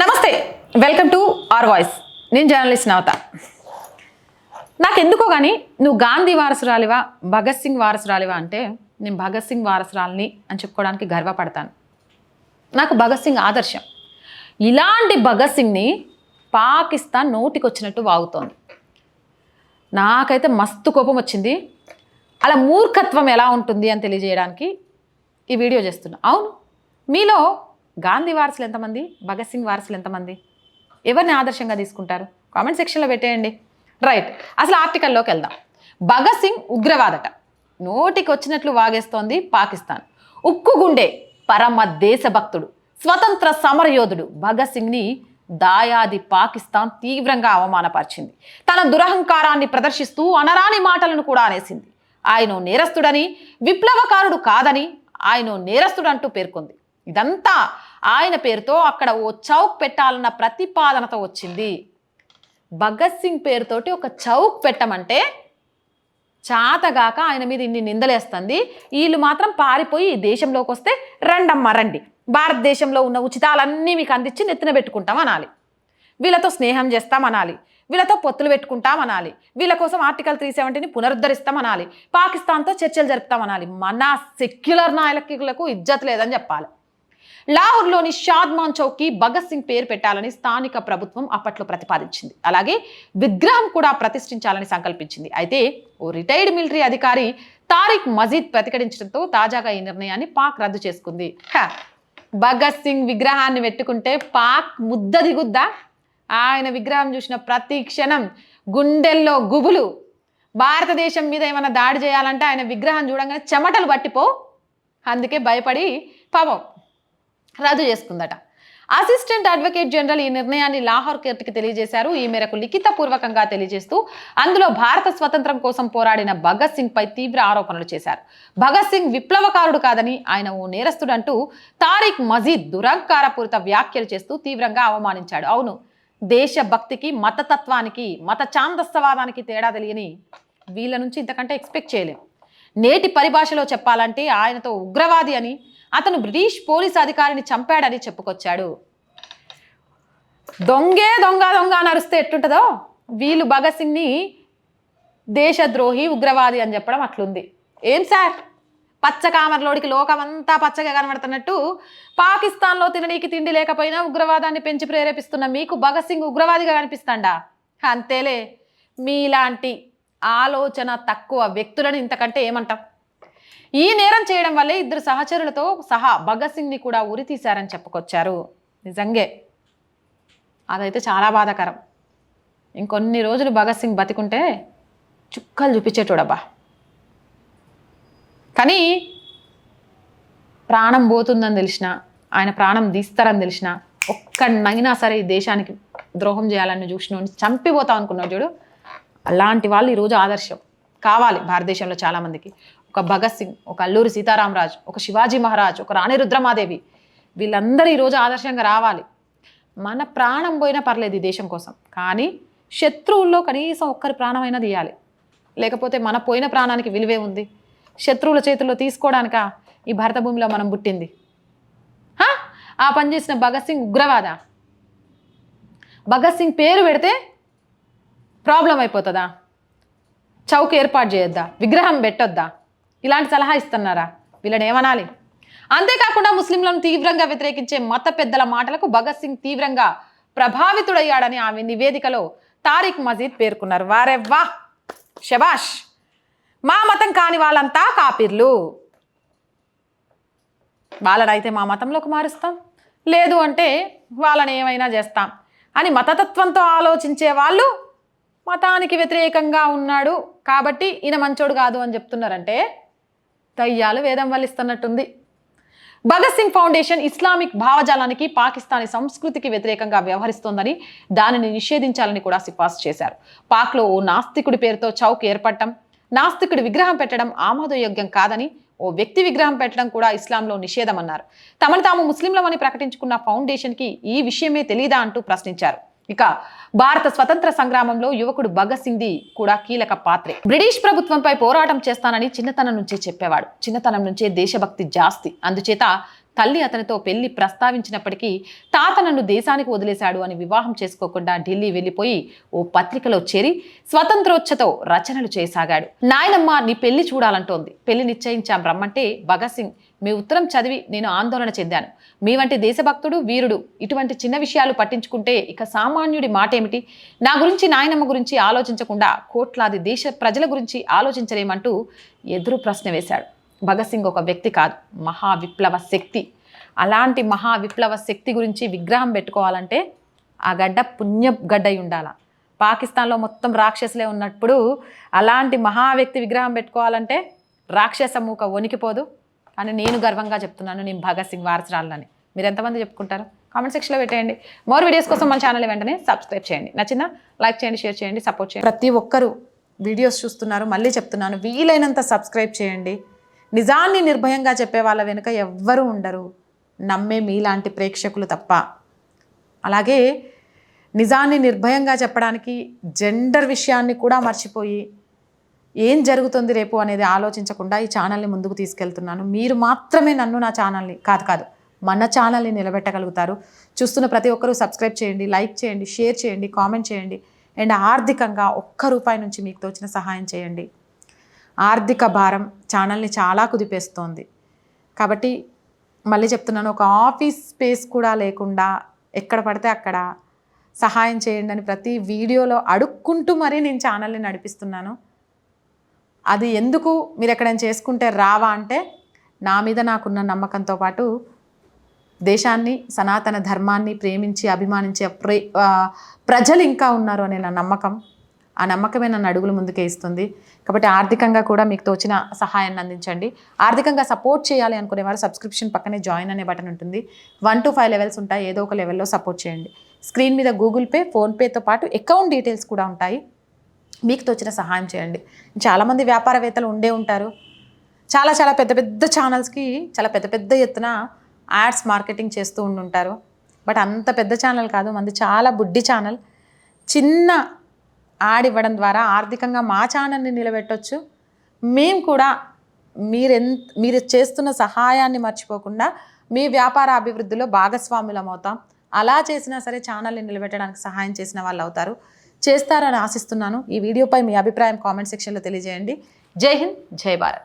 నమస్తే welcome to R voice. నేను journalist Navata. నాకు ఎందుకో కానీ నువ్వు గాంధీ వారసురాలివా భగత్ సింగ్ వారసురాలివా అంటే నేను భగత్ సింగ్ వారసురాలిని అని చెప్పుకోవడానికి గర్వపడతాను. నాకు భగత్ సింగ్ ఆదర్శం. ఇలాంటి భగత్ సింగ్ని పాకిస్తాన్ నోటికొచ్చినట్టు వాగుతోంది. నాకైతే మస్తు కోపం వచ్చింది. అలా మూర్ఖత్వం ఎలా ఉంటుంది అని తెలియజేయడానికి ఈ వీడియో చేస్తున్నా. అవును మీలో గాంధీ వారసులు ఎంతమంది? భగత్ సింగ్ వారసులు ఎంతమంది? ఎవరిని ఆదర్శంగా తీసుకుంటారు? కామెంట్ సెక్షన్లో పెట్టేయండి. రైట్. అసలు ఆర్టికల్లోకి వెళ్దాం. భగత్ సింగ్ ఉగ్రవాదట. నోటికి వచ్చినట్లు వాగేస్తోంది పాకిస్తాన్. ఉక్కు గుండె పరమ దేశభక్తుడు స్వతంత్ర సమరయోధుడు భగత్ సింగ్ని దాయాది పాకిస్తాన్ తీవ్రంగా అవమానపరిచింది. తన దురహంకారాన్ని ప్రదర్శిస్తూ అనరాని మాటలను కూడా అనేసింది. ఆయన నేరస్తుడని విప్లవకారుడు కాదని ఆయన నేరస్తుడు అంటూ పేర్కొంది. ఇదంతా ఆయన పేరుతో అక్కడ ఓ చౌక్ పెట్టాలన్న ప్రతిపాదనతో వచ్చింది. భగత్ సింగ్ పేరుతోటి ఒక చౌక్ పెట్టమంటే చాతగాక ఆయన మీద ఇన్ని నిందలేస్తుంది. వీళ్ళు మాత్రం పారిపోయి ఈ దేశంలోకి వస్తే రండమ్మ రండి. భారతదేశంలో ఉన్న ఉచితాలన్నీ మీకు అందించి నెత్తిన పెట్టుకుంటాం అనాలి. వీళ్ళతో స్నేహం చేస్తామనాలి వీళ్ళతో పొత్తులు పెట్టుకుంటామనాలి వీళ్ళ కోసం ఆర్టికల్ త్రీ సెవెంటీని పునరుద్ధరిస్తామనాలి పాకిస్తాన్తో చర్చలు జరుపుతామనాలి మన సెక్యులర్ నాయకులకు ఇజ్జత్ లేదని చెప్పాలి. లాహోర్లోని షాద్మాన్ చౌక్కి భగత్ సింగ్ పేరు పెట్టాలని స్థానిక ప్రభుత్వం అప్పట్లో ప్రతిపాదించింది. అలాగే విగ్రహం కూడా ప్రతిష్ఠించాలని సంకల్పించింది. అయితే ఓ రిటైర్డ్ మిలిటరీ అధికారి తారిక్ మజీద్ ప్రతిఘటించడంతో తాజాగా ఈ నిర్ణయాన్ని పాక్ రద్దు చేసుకుంది. భగత్ సింగ్ విగ్రహాన్ని పెట్టుకుంటే పాక్ ముద్ద దిగుద్దా? ఆయన విగ్రహం చూసిన ప్రతి క్షణం గుండెల్లో గుబులు. భారతదేశం మీద ఏమైనా దాడి చేయాలంటే ఆయన విగ్రహం చూడంగానే చెమటలు పట్టిపో. అందుకే భయపడి పాపం రద్దు చేసుకుందట. అసిస్టెంట్ అడ్వకేట్ జనరల్ ఈ నిర్ణయాన్ని లాహోర్ కోర్టుకి తెలియజేశారు. ఈ మేరకు లిఖితపూర్వకంగా తెలియజేస్తూ అందులో భారత స్వతంత్రం కోసం పోరాడిన భగత్ సింగ్ పై తీవ్ర ఆరోపణలు చేశారు. భగత్ సింగ్ విప్లవకారుడు కాదని ఆయన ఓ నేరస్తుడంటూ తారిక్ మజీద్ దురహంకారపూరిత వ్యాఖ్యలు చేస్తూ తీవ్రంగా అవమానించాడు. అవును దేశభక్తికి మతతత్వానికి మత చాందస్తవాదానికి తేడా తెలియని వీళ్ళ నుంచి ఇంతకంటే ఎక్స్పెక్ట్ చేయలేం. నేటి పరిభాషలో చెప్పాలంటే ఆయనతో ఉగ్రవాది అని అతను బ్రిటిష్ పోలీస్ అధికారిని చంపాడని చెప్పుకొచ్చాడు. దొంగే దొంగ దొంగ నరిస్తే ఎట్టుంటుందో వీళ్ళు భగత్ సింగ్ని దేశద్రోహి ఉగ్రవాది అని చెప్పడం అట్లుంది. ఏం సార్? పచ్చ కామర్లోడికి లోకమంతా పచ్చగా కనబడుతున్నట్టు పాకిస్తాన్లో తిననీకి తిండి లేకపోయినా ఉగ్రవాదాన్ని పెంచి ప్రేరేపిస్తున్న మీకు భగత్ సింగ్ ఉగ్రవాదిగా కనిపిస్తాడా? అంతేలే మీలాంటి ఆలోచన తక్కువ వ్యక్తులను ఇంతకంటే ఏమంటాం ఈ నేరం చేయడం వల్లే ఇద్దరు సహచరులతో సహా భగత్ సింగ్ని కూడా ఉరి తీశారని చెప్పుకొచ్చారు. నిజంగే. అదైతే చాలా బాధాకరం. ఇంకొన్ని రోజులు భగత్ సింగ్ బతికుంటే చుక్కలు చూపించేటోడబ్బా. కానీ ప్రాణం పోతుందని తెలిసిన ఆయన ప్రాణం తీస్తారని తెలిసిన ఒక్కడినైనా సరే ఈ దేశానికి ద్రోహం చేయాలని చూసిన చంపిపోతాం అనుకున్నాడు చూడు. అలాంటి వాళ్ళు ఈరోజు ఆదర్శం. కావాలి భారతదేశంలో చాలామందికి. ఒక భగత్ సింగ్ ఒక అల్లూరి సీతారామరాజు ఒక శివాజీ మహారాజ్ ఒక రాణి రుద్రమాదేవి వీళ్ళందరూ ఈరోజు ఆదర్శంగా రావాలి. మన ప్రాణం పోయినా పర్లేదు ఈ దేశం కోసం. కానీ శత్రువుల్లో కనీసం ఒక్కరి ప్రాణమైనా తీయాలి. లేకపోతే మన పోయిన ప్రాణానికి విలువే ఉంది. శత్రువుల చేతుల్లో తీసుకోవడానిక ఈ భారత భూమిలో మనం పుట్టింది? ఆ పని చేసిన భగత్ సింగ్ ఉగ్రవాద? భగత్ సింగ్ పేరు పెడితే ప్రాబ్లం అయిపోతుందా? చౌక్ ఏర్పాటు చేయొద్దా? విగ్రహం పెట్టొద్దా? ఇలాంటి సలహా ఇస్తున్నారా? వీళ్ళని ఏమనాలి? అంతేకాకుండా ముస్లింలను తీవ్రంగా వ్యతిరేకించే మత పెద్దల మాటలకు భగత్ సింగ్ తీవ్రంగా ప్రభావితుడయ్యాడని ఆమె నివేదికలో తారిక్ మజీద్ పేర్కొన్నారు. వారే వా శబాష్ మా మతం కాని వాళ్ళంతా కాపిర్లు. వాళ్ళనైతే మా మతంలోకి మారుస్తాం. లేదు అంటే వాళ్ళని ఏమైనా చేస్తాం అని మతతత్వంతో ఆలోచించే వాళ్ళు మతానికి వ్యతిరేకంగా ఉన్నాడు కాబట్టి ఈయన మంచోడు కాదు అని చెప్తున్నారంటే దయ్యాలు వేదం వల్లిస్తున్నట్టుంది భగత్ సింగ్ ఫౌండేషన్ ఇస్లామిక్ భావజాలానికి పాకిస్తానీ సంస్కృతికి వ్యతిరేకంగా వ్యవహరిస్తోందని దానిని నిషేధించాలని కూడా సిఫార్సు చేశారు. పాక్లో ఓ నాస్తికుడి పేరుతో చౌక్ ఏర్పడటం నాస్తికుడి విగ్రహం పెట్టడం ఆమోదయోగ్యం కాదని ఓ వ్యక్తి విగ్రహం పెట్టడం కూడా ఇస్లాంలో నిషేధమన్నారు. తమను తాము ముస్లింలమని ప్రకటించుకున్న ఫౌండేషన్కి ఈ విషయమే తెలీదా అంటూ ప్రశ్నించారు. ఇక భారత స్వతంత్ర సంగ్రామంలో యువకుడు భగత్ సింగ్ది కూడా కీలక పాత్రే. బ్రిటిష్ ప్రభుత్వంపై పోరాటం చేస్తానని చిన్నతనం నుంచే చెప్పేవాడు. చిన్నతనం నుంచే దేశభక్తి జాస్తి. అందుచేత తల్లి అతనితో పెళ్ళి ప్రస్తావించినప్పటికీ తాత నన్ను దేశానికి వదిలేశాడు అని వివాహం చేసుకోకుండా ఢిల్లీ వెళ్ళిపోయి ఓ పత్రికలో చేరి స్వతంత్రోచ్చతో రచనలు చేయసాగాడు. నాయనమ్మ నీ పెళ్ళి చూడాలంటోంది. పెళ్ళి నిశ్చయించాం రమ్మంటే భగత్ సింగ్ మీ ఉత్తరం చదివి నేను ఆందోళన చెందాను. మీ వంటి దేశభక్తుడు వీరుడు ఇటువంటి చిన్న విషయాలు పట్టించుకుంటే ఇక సామాన్యుడి మాట ఏమిటి నా గురించి నాయనమ్మ గురించి ఆలోచించకుండా కోట్లాది దేశ ప్రజల గురించి ఆలోచించలేమంటూ ఎదురు ప్రశ్న వేశాడు. భగత్ సింగ్ ఒక వ్యక్తి కాదు మహా విప్లవ శక్తి. అలాంటి మహా విప్లవ శక్తి గురించి విగ్రహం పెట్టుకోవాలంటే ఆ గడ్డ పుణ్య గడ్డ అయి ఉండాల. పాకిస్తాన్లో మొత్తం రాక్షసులే ఉన్నప్పుడు అలాంటి మహా వ్యక్తి విగ్రహం పెట్టుకోవాలంటే రాక్షస మూక వణికిపోదు. కానీ నేను గర్వంగా చెప్తున్నాను నేను భగత్ సింగ్ వారసురాలని. మీరు ఎంతమంది చెప్పుకుంటారు? కామెంట్ సెక్షన్లో పెట్టేయండి. మోర్ వీడియోస్ కోసం మన ఛానల్ వెంటనే సబ్స్క్రైబ్ చేయండి. నచ్చిందా? లైక్ చేయండి షేర్ చేయండి సపోర్ట్ చేయండి. ప్రతి ఒక్కరూ వీడియోస్ చూస్తున్నారు మళ్ళీ చెప్తున్నాను వీలైనంత సబ్స్క్రైబ్ చేయండి. నిజాన్ని నిర్భయంగా చెప్పే వాళ్ళ వెనుక ఎవ్వరూ ఉండరు. నమ్మే మీలాంటి ప్రేక్షకులు తప్ప. అలాగే నిజాన్ని నిర్భయంగా చెప్పడానికి జెండర్ విషయాన్ని కూడా మర్చిపోయి ఏం జరుగుతుంది రేపు అనేది ఆలోచించకుండా ఈ ఛానల్ని ముందుకు తీసుకెళ్తున్నాను. మీరు మాత్రమే నన్ను నా ఛానల్ని కాదు కాదు మన ఛానల్ని నిలబెట్టగలుగుతారు. చూస్తున్న ప్రతి ఒక్కరూ సబ్స్క్రైబ్ చేయండి లైక్ చేయండి షేర్ చేయండి కామెంట్ చేయండి. అండ్ ఆర్థికంగా ఒక్క రూపాయి నుంచి మీకు తోచిన సహాయం చేయండి. ఆర్థిక భారం ఛానల్ని చాలా కుదిపేస్తోంది. కాబట్టి మళ్ళీ చెప్తున్నాను ఒక ఆఫీస్ స్పేస్ కూడా లేకుండా ఎక్కడ పడితే అక్కడ సహాయం చేయండి అని ప్రతి వీడియోలో అడుక్కుంటూ మరీ నేను ఛానల్ని నడిపిస్తున్నాను. అది ఎందుకు మీరు ఎక్కడైనా చేసుకుంటే రావా అంటే నా మీద నాకున్న నమ్మకంతో పాటు దేశాన్ని సనాతన ధర్మాన్ని ప్రేమించి అభిమానించే ప్రే ప్రజలు ఇంకా ఉన్నారు అనే నా నమ్మకం. ఆ నమ్మకమే నన్ను అడుగులు ముందుకే ఇస్తుంది. కాబట్టి ఆర్థికంగా కూడా మీకు తోచిన సహాయాన్ని అందించండి. ఆర్థికంగా సపోర్ట్ చేయాలి అనుకునే వారు సబ్స్క్రిప్షన్ పక్కనే జాయిన్ అనే బటన్ ఉంటుంది. వన్ టు ఫైవ్ లెవెల్స్ ఉంటాయి. ఏదో ఒక లెవెల్లో సపోర్ట్ చేయండి. స్క్రీన్ మీద గూగుల్ పే ఫోన్పేతో పాటు అకౌంట్ డీటెయిల్స్ కూడా ఉంటాయి. మీకు తోచిన సహాయం చేయండి. చాలామంది వ్యాపారవేత్తలు ఉండే ఉంటారు. చాలా చాలా పెద్ద పెద్ద ఛానల్స్కి చాలా పెద్ద పెద్ద ఎత్తున యాడ్స్ మార్కెటింగ్ చేస్తూ ఉండుంటారు. బట్ అంత పెద్ద ఛానల్ కాదు. మంది చాలా బుడ్డి ఛానల్. చిన్న యాడ్ ఇవ్వడం ద్వారా ఆర్థికంగా మా ఛానల్ని నిలబెట్టవచ్చు మేము కూడా మీరెంత మీరు చేస్తున్న సహాయాన్ని మర్చిపోకుండా మీ వ్యాపార అభివృద్ధిలో భాగస్వాములం అవుతాం అలా చేసినా సరే ఛానల్ని నిలబెట్టడానికి సహాయం చేసిన వాళ్ళు అవుతారు చేస్తారని ఆశిస్తున్నాను. ఈ వీడియోపై మీ అభిప్రాయం కామెంట్ సెక్షన్లో తెలియజేయండి. జై హింద్ జై భారత్.